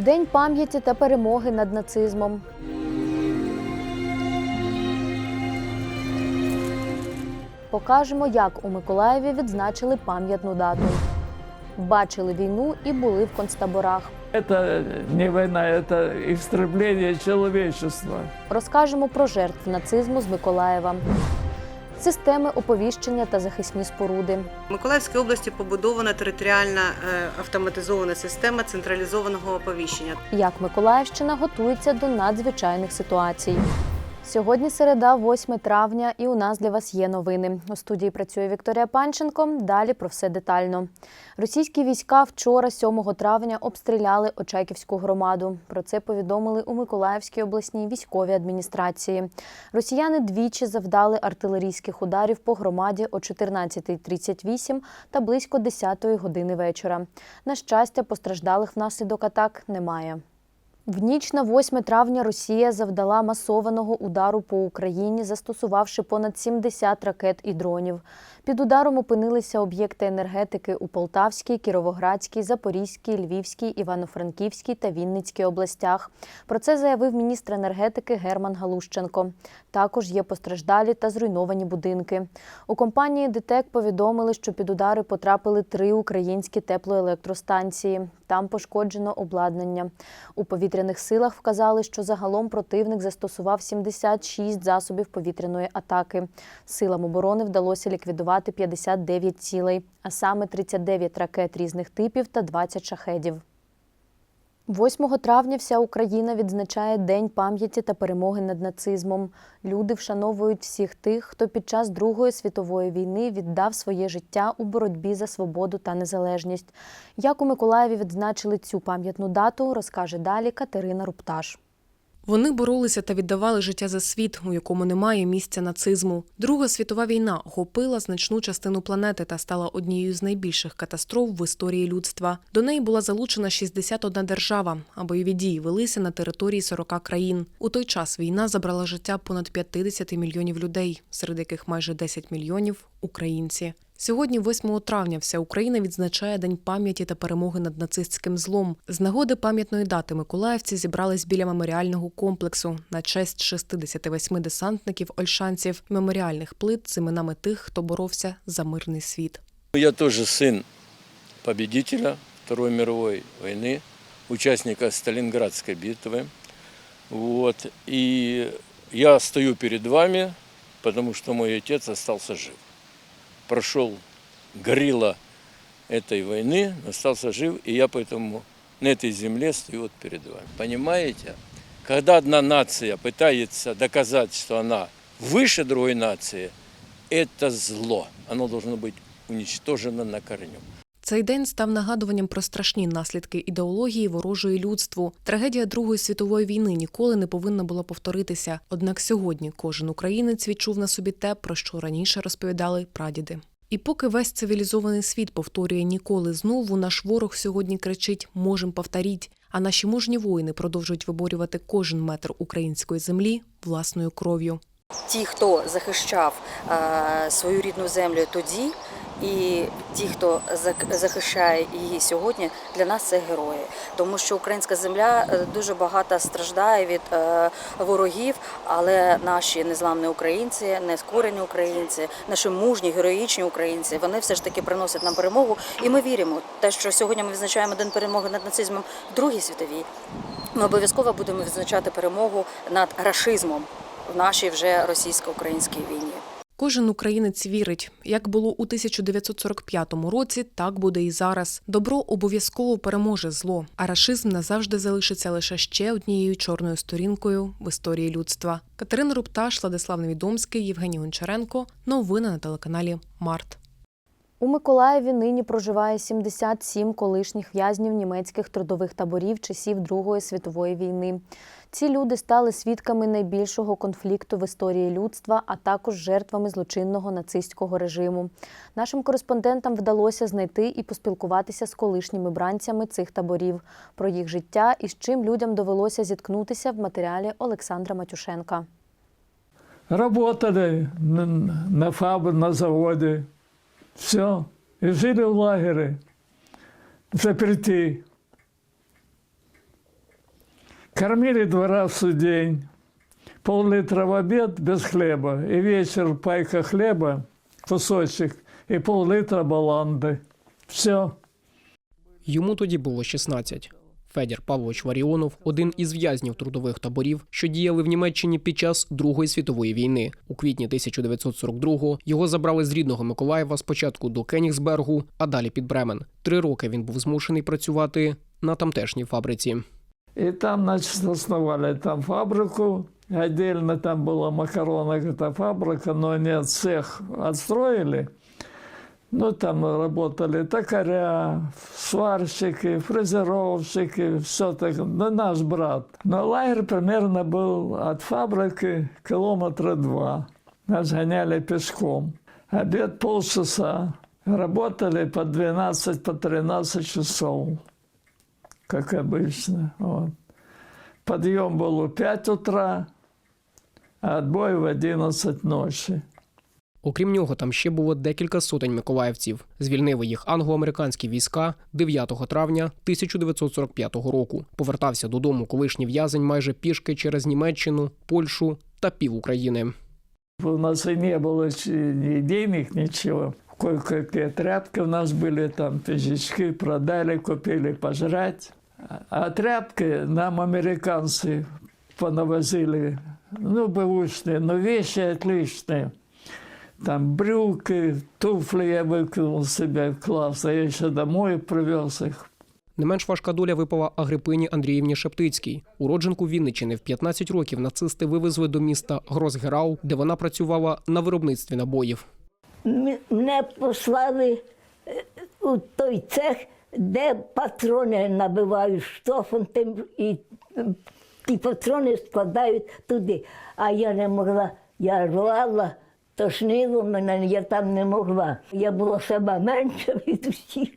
День пам'яті та перемоги над нацизмом. Покажемо, як у Миколаєві відзначили пам'ятну дату. Бачили війну і були в концтаборах. Это не война, это истребление человечества. Розкажемо про жертв нацизму з Миколаєва, системи оповіщення та захисні споруди. В Миколаївській області побудована територіальна е, автоматизована система централізованого оповіщення. Як Миколаївщина готується до надзвичайних ситуацій. Сьогодні середа, 8 травня, і у нас для вас є новини. У студії працює Вікторія Панченко. Далі про все детально. Російські війська вчора, 7 травня, обстріляли Очаківську громаду. Про це повідомили у Миколаївській обласній військовій адміністрації. Росіяни двічі завдали артилерійських ударів по громаді о 14.38 та близько 10 години вечора. На щастя, постраждалих внаслідок атак немає. В ніч на 8 травня Росія завдала масованого удару по Україні, застосувавши понад 70 ракет і дронів. Під ударом опинилися об'єкти енергетики у Полтавській, Кіровоградській, Запорізькій, Львівській, Івано-Франківській та Вінницькій областях. Про це заявив міністр енергетики Герман Галущенко. Також є постраждалі та зруйновані будинки. У компанії ДТЕК повідомили, що під удари потрапили три українські теплоелектростанції. Там пошкоджено обладнання. У повітряних силах вказали, що загалом противник застосував 76 засобів повітряної атаки. Силам оборони вдалося ліквідувати 59 цілей, а саме 39 ракет різних типів та 20 шахедів. 8 травня вся Україна відзначає День пам'яті та перемоги над нацизмом. Люди вшановують всіх тих, хто під час Другої світової війни віддав своє життя у боротьбі за свободу та незалежність. Як у Миколаєві відзначили цю пам'ятну дату, розкаже далі Катерина Рупташ. Вони боролися та віддавали життя за світ, у якому немає місця нацизму. Друга світова війна охопила значну частину планети та стала однією з найбільших катастроф в історії людства. До неї була залучена 61 держава, а бойові дії велися на території 40 країн. У той час війна забрала життя понад 50 мільйонів людей, серед яких майже 10 мільйонів українці. Сьогодні, 8 травня, вся Україна відзначає День пам'яті та перемоги над нацистським злом. З нагоди пам'ятної дати миколаївці зібрались біля меморіального комплексу на честь 68 десантників ольшанців і меморіальних плит з іменами тих, хто боровся за мирний світ. Я тоже сын победителя Второй мировой войны, участника Сталинградской битвы. Вот. И я стою перед вами, потому что мой отец остался жив. Прошел горилла этой войны, остался жив, и я поэтому на этой земле стою вот перед вами. Понимаете? Когда одна нация пытается доказать, что она выше другой нации, это зло. Оно должно быть уничтожено на корню. Цей день став нагадуванням про страшні наслідки ідеології ворожої людству. Трагедія Другої світової війни ніколи не повинна була повторитися. Однак сьогодні кожен українець відчув на собі те, про що раніше розповідали прадіди. І поки весь цивілізований світ повторює ніколи знову, наш ворог сьогодні кричить Можем повторіть. А наші мужні воїни продовжують виборювати кожен метр української землі власною кров'ю. ті, хто захищав е, свою рідну землю тоді, і ті, хто захищає її сьогодні, для нас це герої. Тому що українська земля е, дуже багато страждає від е, ворогів, але наші незламні українці, нескорені українці, наші мужні, героїчні українці, вони все ж таки приносять нам перемогу. І ми віримо, те, що сьогодні ми відзначаємо день перемоги над нацизмом в Другій світовій. Ми обов'язково будемо відзначати перемогу над рашизмом в нашій вже російсько-українській війні. Кожен українець вірить, як було у 1945 році, так буде і зараз. Добро обов'язково переможе зло, а рашизм назавжди залишиться лише ще однією чорною сторінкою в історії людства. Катерина Рупташ, Владислав Невідомський, Євгеній Гончаренко. Новини на телеканалі Март. У Миколаєві нині проживає 77 колишніх в'язнів німецьких трудових таборів часів Другої світової війни. Ці люди стали свідками найбільшого конфлікту в історії людства, а також жертвами злочинного нацистського режиму. Нашим кореспондентам вдалося знайти і поспілкуватися з колишніми бранцями цих таборів про їх життя і з чим людям довелося зіткнутися в матеріалі Олександра Матюшенка. Работали на, фабрике, на заводе. Все. И жили в лагере. Заперти. Кормили два раза в день. Пол-литра в обед без хлеба. И вечер пайка хлеба, кусочек, и пол-литра баланды. Все. Йому тоді було 16. Федір Павлович Варіонов один із в'язнів трудових таборів, що діяли в Німеччині під час Другої світової війни. У квітні 1942-го його забрали з рідного Миколаєва спочатку до Кенігсбергу, а далі під Бремен. Три роки він був змушений працювати на тамтешній фабриці. И там, значит, основали там фабрику. Отдельно там была макаронная эта фабрика, но нет, цех отстроили. Ну, там работали токаря, сварщики, фрезеровщики, все так. Ну, наш брат. Но лагерь примерно был от фабрики километра два. Нас гоняли пешком. Обед полчаса. Работали по 12, по 13 часов как обычно. Вот. Подъем был у 5 утра, а отбой в 11 ночи. Окрім нього, там ще було декілька сотень миколаївців. Звільнили їх англо-американські війська 9 травня 1945 року. Повертався додому колишній в'язень майже пішки через Німеччину, Польщу та пів України. У нас и не было ч- ни денег, ничего. Кое-какие тряпки у нас были, там пиджачки продали, купили пожрать. А- А тряпки нам американцы понавозили, ну, бэушные, но вещи отличные. Там брюки, туфли я выкинул себе классно. Я еще домой привез их. Не менш важка доля випала Агрипині Андріївні Шептицькій. Уродженку Вінничини в 15 років нацисти вивезли до міста Гросгерау, де вона працювала на виробництві набоїв. Мене послали е, у той цех, де патрони набивають штофом тим і ті патрони складають туди. А я не могла, я рвала, тошнило мене, я там не могла. Я була сама менша від усіх.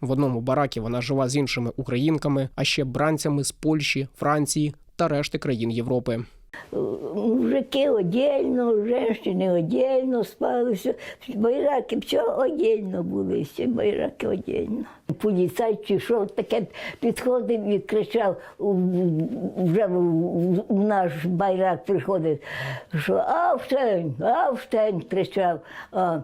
В одному баракі вона жила з іншими українками, а ще бранцями з Польщі, Франції та решти країн Європи. Мужики отдельно, женщини отдельно спали, все. байраки все отдельно були, всі байраки отдельно. Поліцай чи таке підходив і кричав, вже в, наш байрак приходив, що Авштейн, Авштейн кричав. А,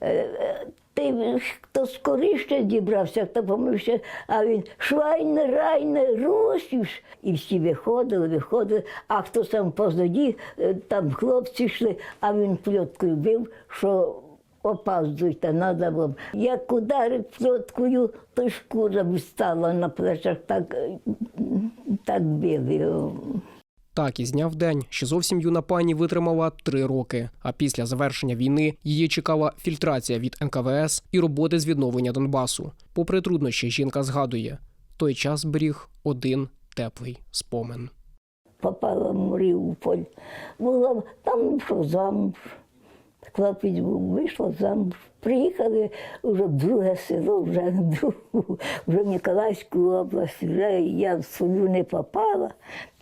е, е, ти хто скоріше дібрався, хто помився, а він швайне, райне, росіш. І всі виходили, виходили, а хто сам позаді, е, там хлопці йшли, а він пльоткою бив, що опаздуйте, треба було. Як ударив пльоткою, то шкура встала на плечах, так, так бив його. Так і зняв день що зовсім юна пані витримала три роки. А після завершення війни її чекала фільтрація від НКВС і роботи з відновлення Донбасу. Попри труднощі, жінка згадує, той час беріг один теплий спомин. попала в Маріуполь. Була там замуж. Хлопець був, вийшла замуж. Приїхали вже в друге село, вже, в другу, вже в Ніколаївську область, вже я в свою не попала.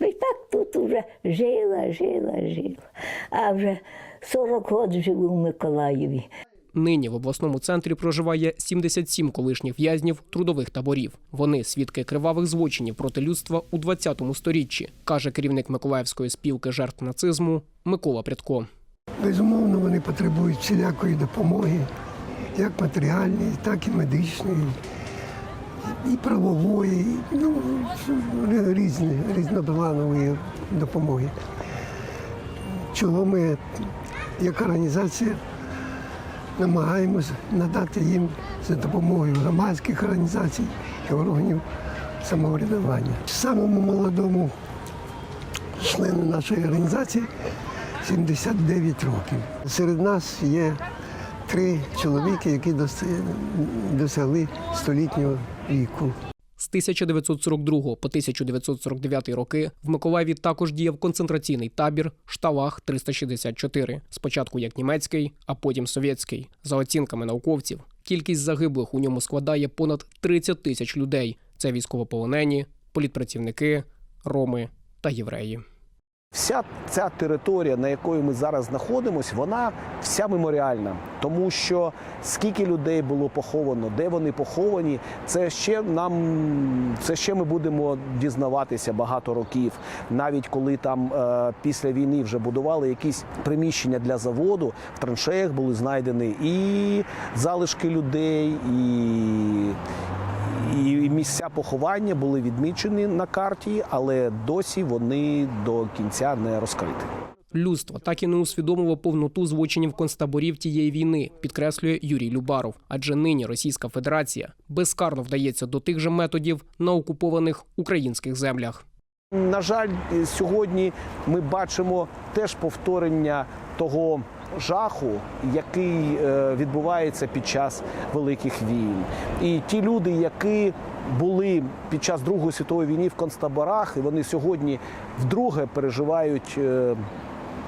Ну, І так тут вже жила, жила, жила. А вже 40 років живу в Миколаєві. Нині в обласному центрі проживає 77 колишніх в'язнів трудових таборів. Вони свідки кривавих злочинів проти людства у 20 сторіччі, каже керівник Миколаївської спілки жертв нацизму Микола Прядко. Безумовно, вони потребують всілякої допомоги, як матеріальної, так і медичної, і правової, ну, різні, різнопланової допомоги. Чого ми, як організація, намагаємось надати їм за допомогою громадських організацій і органів самоврядування. Самому молодому члену нашої організації 79 років. Серед нас є три чоловіки, які досягли столітнього віку. З 1942 по 1949 роки в Миколаєві також діяв концентраційний табір Шталах 364. Спочатку як німецький, а потім совєтський. За оцінками науковців, кількість загиблих у ньому складає понад 30 тисяч людей. Це військовополонені, політпрацівники, роми та євреї. Вся ця територія, на якої ми зараз знаходимося, вона вся меморіальна, тому що скільки людей було поховано, де вони поховані, це ще нам це ще ми будемо дізнаватися багато років. Навіть коли там е, після війни вже будували якісь приміщення для заводу, в траншеях були знайдені і залишки людей, і і місця поховання були відмічені на карті, але досі вони до кінця не розкриті. Людство так і не усвідомило повноту злочинів концтаборів тієї війни, підкреслює Юрій Любаров. Адже нині Російська Федерація безкарно вдається до тих же методів на окупованих українських землях. На жаль, сьогодні ми бачимо теж повторення того жаху, який е, відбувається під час великих війн. І ті люди, які були під час Другої світової війни в концтаборах, і вони сьогодні вдруге переживають е,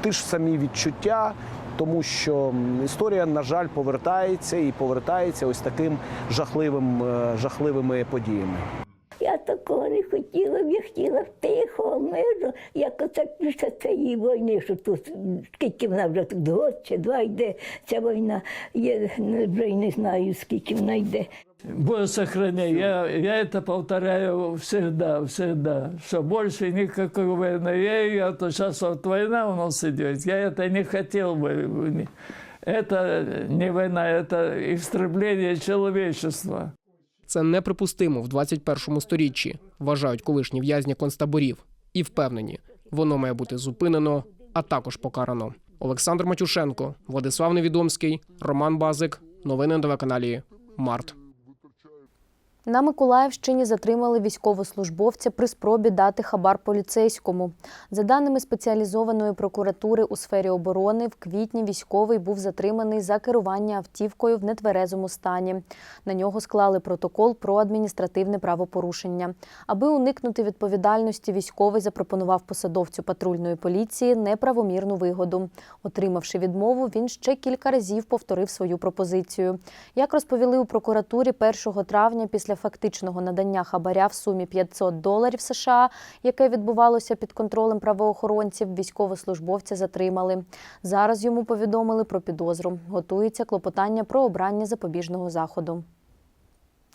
ті ж самі відчуття. Тому що історія, на жаль, повертається і повертається ось таким жахливим, е, жахливими подіями. Я такого не хотіла б, я хотіла б тихого, миру, як оце після цієї війни, що тут, скільки вона вже тут год чи два йде, ця війна, я вже й не знаю, скільки вона йде. Боже, сохрани. Я, я это повторяю всегда, всегда, что больше никакой войны. Я ее, то сейчас вот война у нас идет, я это не хотел бы. Это не война, это истребление человечества. Це неприпустимо в 21 сторіччі, вважають колишні в'язні концтаборів, і впевнені, воно має бути зупинено, а також покарано. Олександр Матюшенко, Владислав Невідомський, Роман Базик. Новини на телеканалі Март. На Миколаївщині затримали військовослужбовця при спробі дати хабар поліцейському. За даними спеціалізованої прокуратури у сфері оборони, в квітні військовий був затриманий за керування автівкою в нетверезому стані. На нього склали протокол про адміністративне правопорушення. Аби уникнути відповідальності, військовий запропонував посадовцю патрульної поліції неправомірну вигоду. Отримавши відмову, він ще кілька разів повторив свою пропозицію. Як розповіли у прокуратурі 1 травня після фактичного надання хабаря в сумі 500 доларів США, яке відбувалося під контролем правоохоронців, військовослужбовця затримали. Зараз йому повідомили про підозру. Готується клопотання про обрання запобіжного заходу.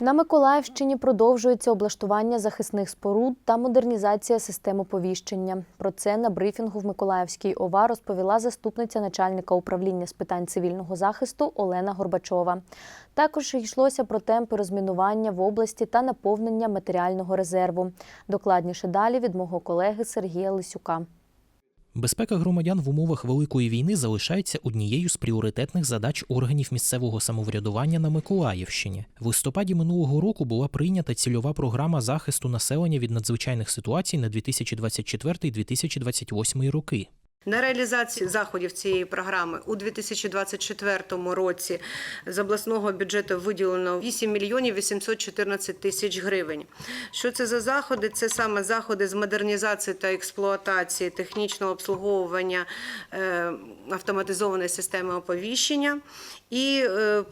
На Миколаївщині продовжується облаштування захисних споруд та модернізація систем оповіщення. Про це на брифінгу в Миколаївській ОВА розповіла заступниця начальника управління з питань цивільного захисту Олена Горбачова. Також йшлося про темпи розмінування в області та наповнення матеріального резерву. Докладніше далі від мого колеги Сергія Лисюка. Безпека громадян в умовах великої війни залишається однією з пріоритетних задач органів місцевого самоврядування на Миколаївщині. В листопаді минулого року була прийнята цільова програма захисту населення від надзвичайних ситуацій на 2024-2028 роки. На реалізацію заходів цієї програми у 2024 році з обласного бюджету виділено 8 мільйонів 814 тисяч гривень. Що це за заходи? Це саме заходи з модернізації та експлуатації технічного обслуговування е, автоматизованої системи оповіщення і е,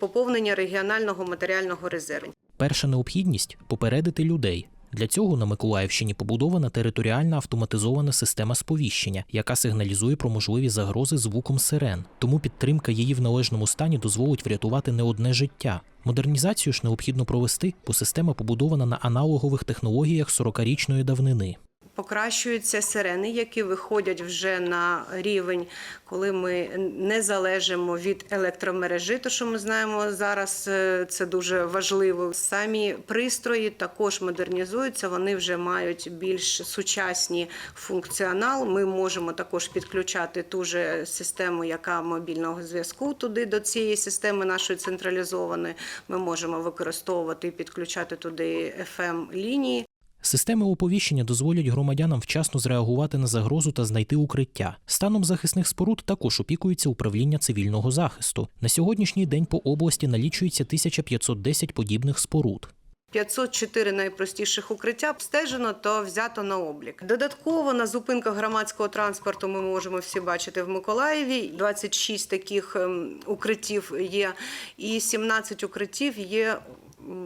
поповнення регіонального матеріального резерву. Перша необхідність попередити людей. Для цього на Миколаївщині побудована територіальна автоматизована система сповіщення, яка сигналізує про можливі загрози звуком сирен. Тому підтримка її в належному стані дозволить врятувати не одне життя. Модернізацію ж необхідно провести, бо система побудована на аналогових технологіях 40-річної давнини. Покращуються сирени, які виходять вже на рівень, коли ми не залежимо від електромережі. То що ми знаємо зараз, е, це дуже важливо. Самі пристрої також модернізуються. Вони вже мають більш сучасні функціонал. Ми можемо також підключати ту же систему, яка мобільного зв'язку туди до цієї системи нашої централізованої. Ми можемо використовувати і підключати туди fm лінії. Системи оповіщення дозволять громадянам вчасно зреагувати на загрозу та знайти укриття. Станом захисних споруд також опікується управління цивільного захисту. На сьогоднішній день по області налічується 1510 подібних споруд. 504 найпростіших укриття обстежено та взято на облік. Додатково на зупинках громадського транспорту ми можемо всі бачити в Миколаєві. 26 таких ем, укриттів є, і 17 укриттів є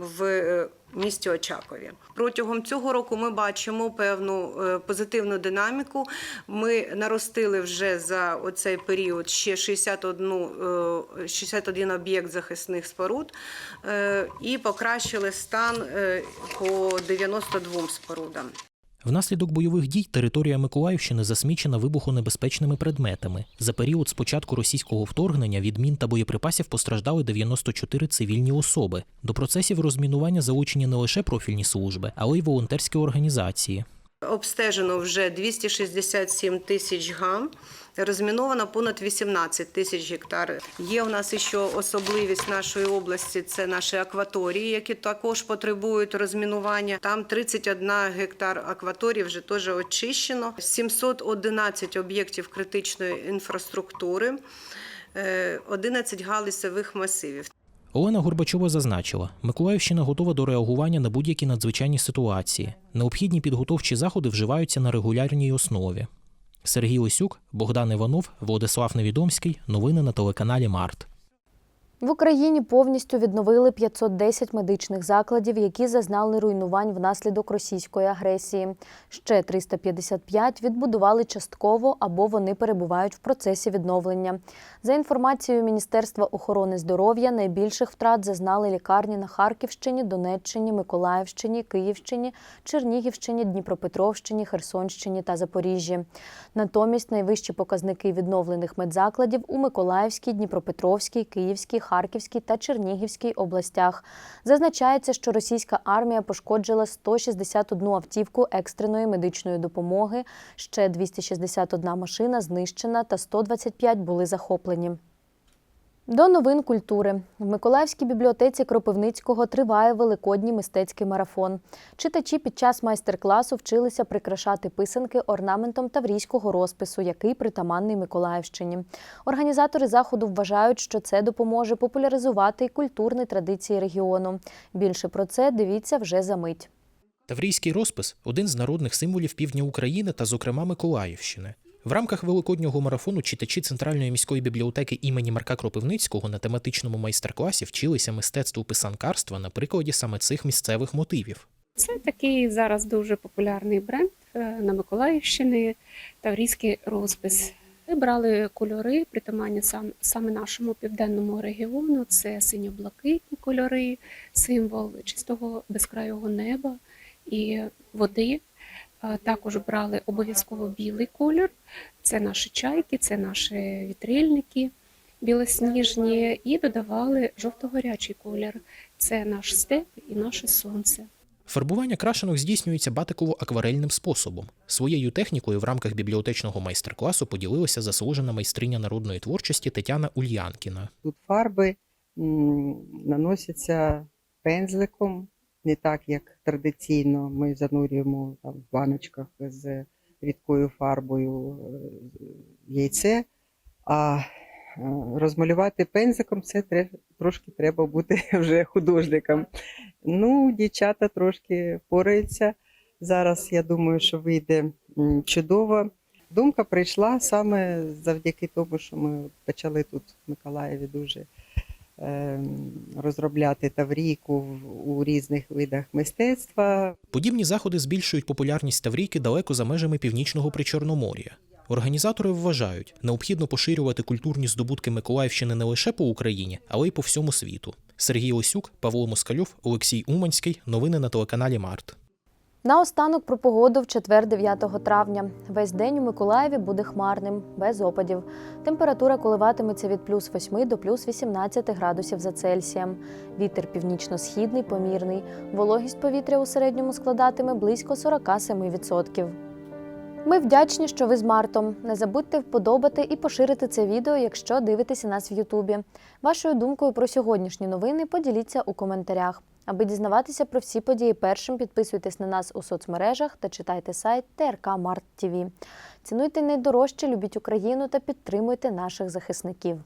в е, місті Очакові. Протягом цього року ми бачимо певну е, позитивну динаміку. Ми наростили вже за оцей період ще 61, е, 61 об'єкт захисних споруд е, і покращили стан е, по 92 спорудам. Внаслідок бойових дій територія Миколаївщини засмічена вибухонебезпечними предметами. За період з початку російського вторгнення від мін та боєприпасів постраждали 94 цивільні особи. До процесів розмінування залучені не лише профільні служби, але й волонтерські організації. Обстежено вже 267 тисяч гам. Розміновано понад 18 тисяч гектар. Є у нас ще особливість нашої області це наші акваторії, які також потребують розмінування. Там 31 гектар акваторії вже теж очищено. 711 об'єктів критичної інфраструктури, е, 11 галузевих масивів. Олена Горбачова зазначила, Миколаївщина готова до реагування на будь-які надзвичайні ситуації. Необхідні підготовчі заходи вживаються на регулярній основі. Сергій Лисюк, Богдан Іванов, Владислав Невідомський. Новини на телеканалі Март. В Україні повністю відновили 510 медичних закладів, які зазнали руйнувань внаслідок російської агресії. Ще 355 відбудували частково або вони перебувають в процесі відновлення. За інформацією Міністерства охорони здоров'я, найбільших втрат зазнали лікарні на Харківщині, Донеччині, Миколаївщині, Київщині, Чернігівщині, Дніпропетровщині, Херсонщині та Запоріжжі. Натомість найвищі показники відновлених медзакладів у Миколаївській, Дніпропетровській, Київській, Харківській та Чернігівській областях. Зазначається, що російська армія пошкоджила 161 автівку екстреної медичної допомоги, ще 261 машина знищена та 125 були захоплені. До новин культури в Миколаївській бібліотеці Кропивницького триває великодній мистецький марафон. Читачі під час майстер-класу вчилися прикрашати писанки орнаментом таврійського розпису, який притаманний Миколаївщині. Організатори заходу вважають, що це допоможе популяризувати й культурні традиції регіону. Більше про це дивіться вже за мить. Таврійський розпис один з народних символів півдня України та, зокрема, Миколаївщини. В рамках великоднього марафону читачі Центральної міської бібліотеки імені Марка Кропивницького на тематичному майстер-класі вчилися мистецтву писанкарства на прикладі саме цих місцевих мотивів. Це такий зараз дуже популярний бренд е, на Миколаївщині, таврійський розпис. Ми брали кольори, притаманні сам, саме нашому південному регіону. Це синьо-блакитні кольори, символ чистого безкрайого неба і води. Також брали обов'язково білий колір. Це наші чайки, це наші вітрильники білосніжні, і додавали жовто-горячий колір. Це наш степ і наше сонце. Фарбування крашенок здійснюється батиково-акварельним способом. Своєю технікою в рамках бібліотечного майстер-класу поділилася заслужена майстриня народної творчості Тетяна Ульянкіна. Тут фарби наносяться пензликом, не так, як традиційно ми занурюємо там, в баночках з рідкою фарбою е, яйце, а е, розмалювати пензликом це трошки треба бути вже художником. Ну, дівчата трошки пораються. Зараз я думаю, що вийде чудово. Думка прийшла саме завдяки тому, що ми почали тут в Миколаєві дуже розробляти таврійку у різних видах мистецтва. Подібні заходи збільшують популярність Таврійки далеко за межами північного Причорномор'я. Організатори вважають, необхідно поширювати культурні здобутки Миколаївщини не лише по Україні, але й по всьому світу. Сергій Осюк, Павло Москальов, Олексій Уманський. Новини на телеканалі Март. Наостанок про погоду в четвер 9 травня. Весь день у Миколаєві буде хмарним, без опадів. Температура коливатиметься від плюс 8 до плюс 18 градусів за Цельсієм. Вітер північно-східний помірний. Вологість повітря у середньому складатиме близько 47%. Ми вдячні, що ви з Мартом. Не забудьте вподобати і поширити це відео, якщо дивитеся нас в Ютубі. Вашою думкою про сьогоднішні новини поділіться у коментарях. Аби дізнаватися про всі події першим, підписуйтесь на нас у соцмережах та читайте сайт ТРК Март ТВ. Цінуйте найдорожче, любіть Україну та підтримуйте наших захисників.